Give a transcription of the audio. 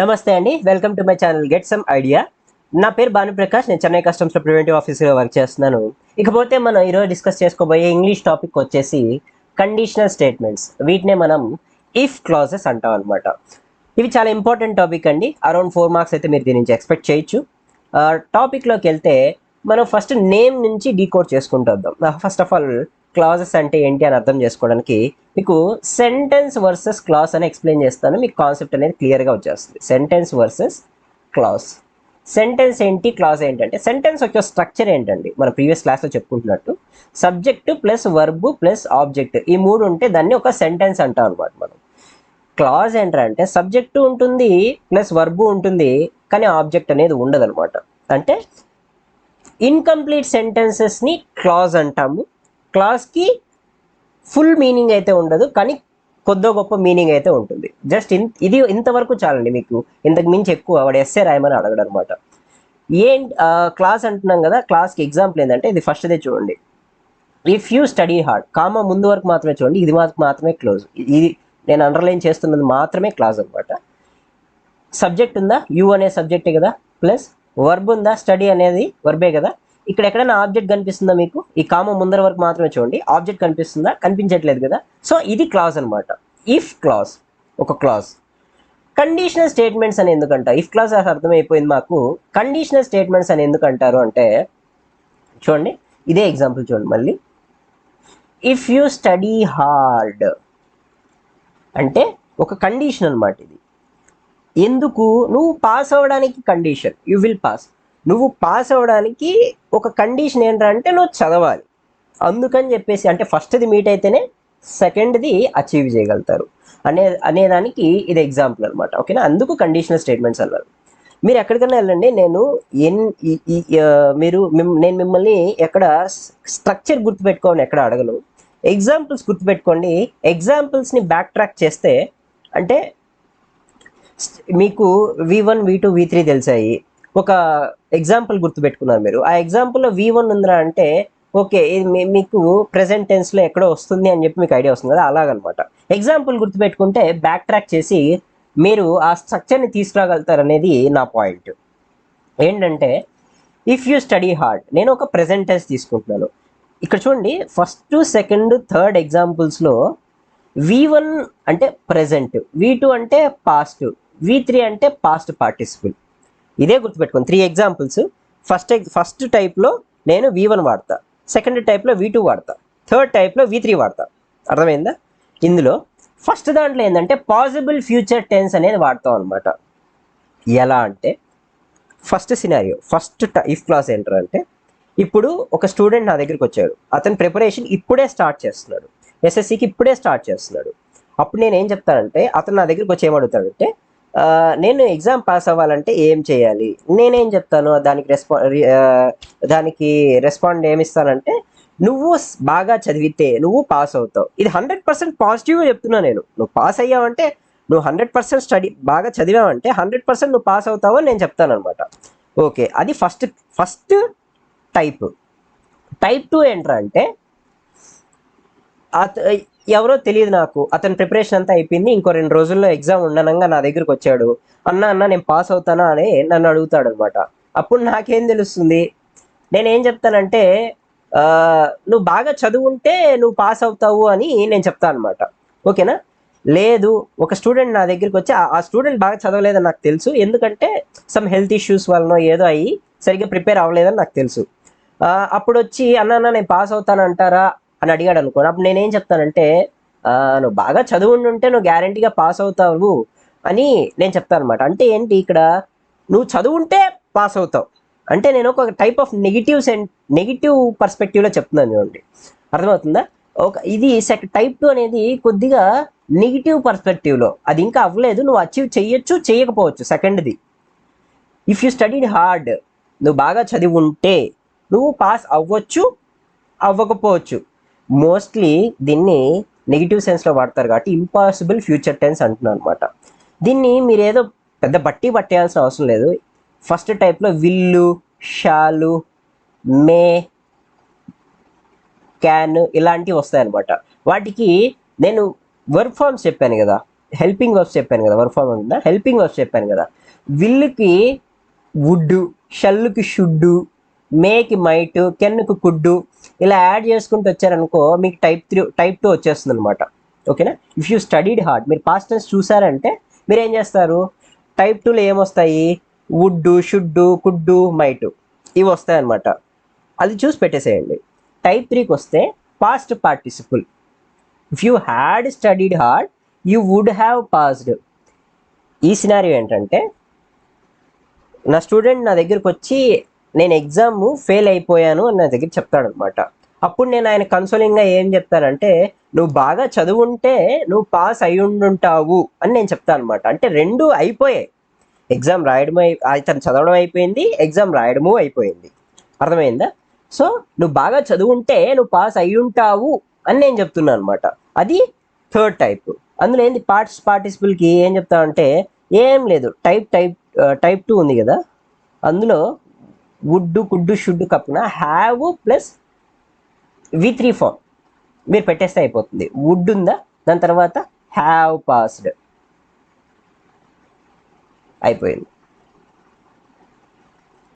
నమస్తే అండి. Welcome to my channel get some idea. నా పేరు భానుప్రకాష్. నేను చెన్నై కస్టమ్స్లో ప్రివెంటివ్ ఆఫీసర్గా వర్క్ చేస్తున్నాను. ఇకపోతే మనం ఈరోజు డిస్కస్ చేసుకోబోయే ఇంగ్లీష్ టాపిక్ వచ్చేసి కండిషనల్ స్టేట్మెంట్స్ వీటినే మనం ఇఫ్ క్లాజెస్ అంటాం అనమాట ఇవి చాలా ఇంపార్టెంట్ టాపిక్ అండి. అరౌండ్ ఫోర్ మార్క్స్ అయితే మీరు దీని నుంచి ఎక్స్పెక్ట్ చేయొచ్చు. టాపిక్లోకి వెళ్తే మనం ఫస్ట్ నేమ్ నుంచి డీకోడ్ చేసుకుంటూ వద్దాం. ఫస్ట్ ఆఫ్ ఆల్ క్లాజెస్ అంటే ఏంటి అని అర్థం చేసుకోవడానికి మీకు సెంటెన్స్ వర్సెస్ క్లాస్ అని ఎక్స్ప్లెయిన్ చేస్తాను. మీకు కాన్సెప్ట్ అనేది క్లియర్గా వచ్చేస్తుంది. సెంటెన్స్ వర్సెస్ క్లాస్ సెంటెన్స్ ఏంటి? క్లాస్ ఏంటంటే సెంటెన్స్ యొక్క స్ట్రక్చర్ ఏంటండి? మన ప్రీవియస్ క్లాస్లో చెప్పుకుంటున్నట్టు. Subject plus verb plus object ఈ మూడు ఉంటే దాన్ని ఒక సెంటెన్స్ అంటాం అనమాట మనం. క్లాజ్ ఏంటంటే సబ్జెక్టు ఉంటుంది ప్లస్ వర్బు ఉంటుంది కానీ ఆబ్జెక్ట్ అనేది ఉండదు అనమాట అంటే ఇన్కంప్లీట్ సెంటెన్సెస్ని క్లాజ్ అంటాము. క్లాస్కి ఫుల్ మీనింగ్ అయితే ఉండదు కానీ కొద్దో గొప్ప మీనింగ్ అయితే ఉంటుంది. జస్ట్ ఇన్ ఇది ఇంతవరకు చాలండి మీకు. ఇంతకు మించి ఎక్కువ వాడు ఎస్ఏ రాయమని అడగడు అనమాట ఏం క్లాస్ అంటున్నాం కదా క్లాస్కి ఎగ్జాంపుల్ ఏంటంటే ఇది ఫస్ట్దే చూడండి. ఇఫ్ యూ స్టడీ హార్డ్ కామ ముందు వరకు మాత్రమే చూడండి ఇది మాత్రం మాత్రమే క్లోజ్ ఇది నేను అండర్లైన్ చేస్తున్నది మాత్రమే క్లాజ్ అనమాట సబ్జెక్ట్ ఉందా? యూ అనే సబ్జెక్టే కదా? ప్లస్ వర్బ్ ఉందా? స్టడీ అనేది వర్బే కదా? ఇక్కడ ఎక్కడైనా ఆబ్జెక్ట్ కనిపిస్తుందా మీకు? ఈ కామ ముందర వరకు మాత్రమే చూడండి. ఆబ్జెక్ట్ కనిపిస్తుందా? కనిపించట్లేదు కదా. సో ఇది క్లాజ్ అనమాట ఇఫ్ క్లాజ్ ఒక క్లాజ్ కండిషనల్ స్టేట్మెంట్స్ అని ఎందుకంట? ఇఫ్ క్లాజ్ అర్థమైపోయింది మాకు. కండిషనల్ స్టేట్మెంట్స్ అని ఎందుకు అంటారు అంటే చూడండి. ఇదే ఎగ్జాంపుల్ చూడండి మళ్ళీ. ఇఫ్ యూ స్టడీ హార్డ్ అంటే ఒక కండిషన్ అనమాట ఇది. ఎందుకు? నువ్వు పాస్ అవ్వడానికి కండిషన్ యు విల్ పాస్ నువ్వు పాస్ అవ్వడానికి ఒక కండిషన్ ఏంటంటే నువ్వు చదవాలి. అందుకని చెప్పేసి అంటే ఫస్ట్ది మీట్ అయితేనే సెకండ్ది అచీవ్ చేయగలుగుతారు. అనే అనేదానికి ఇది ఎగ్జాంపుల్ అనమాట ఓకేనా అందుకు కండిషనల్ స్టేట్మెంట్స్ అన్నారు. మీరు ఎక్కడికైనా వెళ్ళండి. నేను ఎన్ ఈ- మీరు నేను మిమ్మల్ని ఎక్కడ స్ట్రక్చర్ గుర్తుపెట్టుకోని ఎక్కడ అడగను. ఎగ్జాంపుల్స్ గుర్తుపెట్టుకోండి. ఎగ్జాంపుల్స్ని బ్యాక్ ట్రాక్ చేస్తే అంటే మీకు V one V two V three తెలిసాయి. ఒక ఎగ్జాంపుల్ గుర్తుపెట్టుకున్నారు మీరు. ఆ ఎగ్జాంపుల్లో వి వన్ ఉందిరా అంటే ఓకే ఇది మీకు ప్రెసెంట్ టెన్స్లో ఎక్కడో వస్తుంది అని చెప్పి మీకు ఐడియా వస్తుంది కదా అలాగనమాట. ఎగ్జాంపుల్ గుర్తుపెట్టుకుంటే బ్యాక్ ట్రాక్ చేసి మీరు ఆ స్ట్రక్చర్ని తీసుకురాగలుగుతారనేది నా పాయింట్ ఏంటంటే ఇఫ్ యూ స్టడీ హార్డ్ నేను ఒక ప్రెసెంట్ టెన్స్ తీసుకుంటున్నాను. ఇక్కడ చూడండి ఫస్ట్ సెకండ్ థర్డ్ ఎగ్జాంపుల్స్లో వి వన్ అంటే ప్రెసెంట్ వి టూ అంటే పాస్ట్ వి త్రీ అంటే పాస్ట్ పార్టిసిపుల్ ఇదే గుర్తుపెట్టుకోండి. త్రీ ఎగ్జాంపుల్స్ ఫస్ట్ ఫస్ట్ టైప్లో నేను వి వన్ వాడతా. సెకండ్ టైప్లో వి టూ వాడతా. థర్డ్ టైప్లో వి త్రీ వాడతా. అర్థమైందా? ఇందులో ఫస్ట్ దాంట్లో ఏంటంటే పాసిబుల్ ఫ్యూచర్ టెన్స్ అనేది వాడతాం అనమాట ఎలా అంటే first scenario first if clause ఏంటర్ అంటే ఇప్పుడు ఒక స్టూడెంట్ నా దగ్గరికి వచ్చాడు. అతని ప్రిపరేషన్ ఇప్పుడే స్టార్ట్ చేస్తున్నాడు. ఎస్ఎస్సికి ఇప్పుడే స్టార్ట్ చేస్తున్నాడు. అప్పుడు నేను ఏం చెప్తానంటే అతను నా దగ్గరికి వచ్చి ఏమడుగుతాడంటే నేను ఎగ్జామ్ పాస్ అవ్వాలంటే ఏం చేయాలి? నేనేం చెప్తాను? దానికి రెస్పా దానికి రెస్పాండ్ ఏమిస్తానంటే నువ్వు బాగా చదివితే నువ్వు పాస్ అవుతావు. ఇది హండ్రెడ్ పర్సెంట్ పాజిటివ్గా చెప్తున్నా నేను. నువ్వు పాస్ అయ్యావంటే నువ్వు హండ్రెడ్ పర్సెంట్ స్టడీ బాగా చదివావంటే హండ్రెడ్ పర్సెంట్ నువ్వు పాస్ అవుతావు అని నేను చెప్తాను అనమాట ఓకే అది first first type type two ఏంట్రా అంటే ఎవరో తెలియదు నాకు. అతని ప్రిపరేషన్ అంతా అయిపోయింది. ఇంకో రెండు రోజుల్లో ఎగ్జామ్ ఉండనంగా నా దగ్గరికి వచ్చాడు. అన్న అన్న నేను పాస్ అవుతానా? అని నన్ను అడుగుతాడు అనమాట అప్పుడు నాకేం తెలుస్తుంది? నేనేం చెప్తానంటే నువ్వు బాగా చదువుంటే నువ్వు పాస్ అవుతావు అని నేను చెప్తాను అనమాట ఓకేనా? లేదు ఒక స్టూడెంట్ నా దగ్గరికి వచ్చి ఆ- స్టూడెంట్ బాగా చదవలేదని నాకు తెలుసు. ఎందుకంటే సమ్ హెల్త్ ఇష్యూస్ వలన ఏదో అయ్యి సరిగ్గా ప్రిపేర్ అవ్వలేదని నాకు తెలుసు. అప్పుడు వచ్చి అన్న అన్న నేను పాస్ అవుతాను అంటారా? అని అడిగాడు అనుకో. అప్పుడు నేనేం చెప్తానంటే నువ్వు బాగా చదువు ఉంటే నువ్వు గ్యారంటీగా పాస్ అవుతావు అని నేను చెప్తాను అనమాట అంటే ఏంటి ఇక్కడ? నువ్వు చదువుంటే పాస్ అవుతావు. అంటే నేను ఒక టైప్ ఆఫ్ నెగిటివ్ సెన్ నెగిటివ్ పర్స్పెక్టివ్లో చెప్తున్నాను చూడండి. అర్థమవుతుందా? ఒక ఇది సెక్ టైప్ టూ అనేది కొద్దిగా నెగిటివ్ పర్స్పెక్టివ్లో అది ఇంకా అవ్వలేదు. నువ్వు అచీవ్ చేయొచ్చు చేయకపోవచ్చు. సెకండ్ది ఇఫ్ యూ స్టడీడ్ హార్డ్ నువ్వు బాగా చదివి ఉంటే నువ్వు పాస్ అవ్వచ్చు అవ్వకపోవచ్చు. మోస్ట్లీ దీన్ని నెగిటివ్ సెన్స్లో వాడతారు కాబట్టి ఇంపాసిబుల్ ఫ్యూచర్ టెన్స్ అంటున్నాను అనమాట దీన్ని మీరు ఏదో పెద్ద బట్టి పట్టేయాల్సిన అవసరం లేదు. ఫస్ట్ టైప్లో విల్లు షాలు మే క్యాన్ ఇలాంటివి వస్తాయి అనమాట వాటికి నేను వర్క్ ఫార్మ్స్ చెప్పాను కదా. హెల్పింగ్ వర్క్స్ చెప్పాను కదా. వర్క్ ఫార్మ్ ఉందా? హెల్పింగ్ వర్క్స్ చెప్పాను కదా. విల్లుకి వుడ్డు షల్లుకి షుడ్డు మేకి మైటు కెన్నుకు కుడ్డు ఇలా యాడ్ చేసుకుంటూ వచ్చారనుకో మీకు టైప్ త్రీ టైప్ టూ వచ్చేస్తుంది అనమాట ఓకేనా ఇఫ్ యూ స్టడీడ్ హార్డ్ మీరు పాస్ట్ టెన్స్ చూసారంటే మీరు ఏం చేస్తారు టైప్ టూలో ఏమొస్తాయి? వుడ్డు షుడ్డు కుడ్డు మైటు ఇవి వస్తాయి అనమాట అది చూసి పెట్టేసేయండి. టైప్ త్రీకి వస్తే past participle if you had studied hard you would have passed ఈ సినారియో ఏంటంటే నా స్టూడెంట్ నా దగ్గరికి వచ్చి నేను ఎగ్జామ్ ఫెయిల్ అయిపోయాను అని నా దగ్గర చెప్తాడు అనమాట అప్పుడు నేను ఆయన కన్సోలింగ్గా ఏం చెప్తానంటే నువ్వు బాగా చదువుంటే నువ్వు పాస్ అయి ఉండుంటావు అని నేను చెప్తాను అనమాట అంటే రెండు అయిపోయాయి. ఎగ్జామ్ రాయడం అయి అతను చదవడం అయిపోయింది ఎగ్జామ్ రాయడము అయిపోయింది. అర్థమైందా? సో నువ్వు బాగా చదువుంటే నువ్వు పాస్ అయి ఉంటావు అని నేను చెప్తున్నాను అనమాట అది థర్డ్ టైప్ అందులో ఏంది? పార్ట్స్ పార్టిసిపుల్కి ఏం చెప్తామంటే ఏం లేదు. టైప్ టైప్ టైప్ టూ ఉంది కదా? అందులో would could should కప్పున have plus V three form మీరు పెట్టేస్తే అయిపోతుంది. వుడ్ ఉందా? దాని తర్వాత హ్యావ్ పాస్డ్ అయిపోయింది.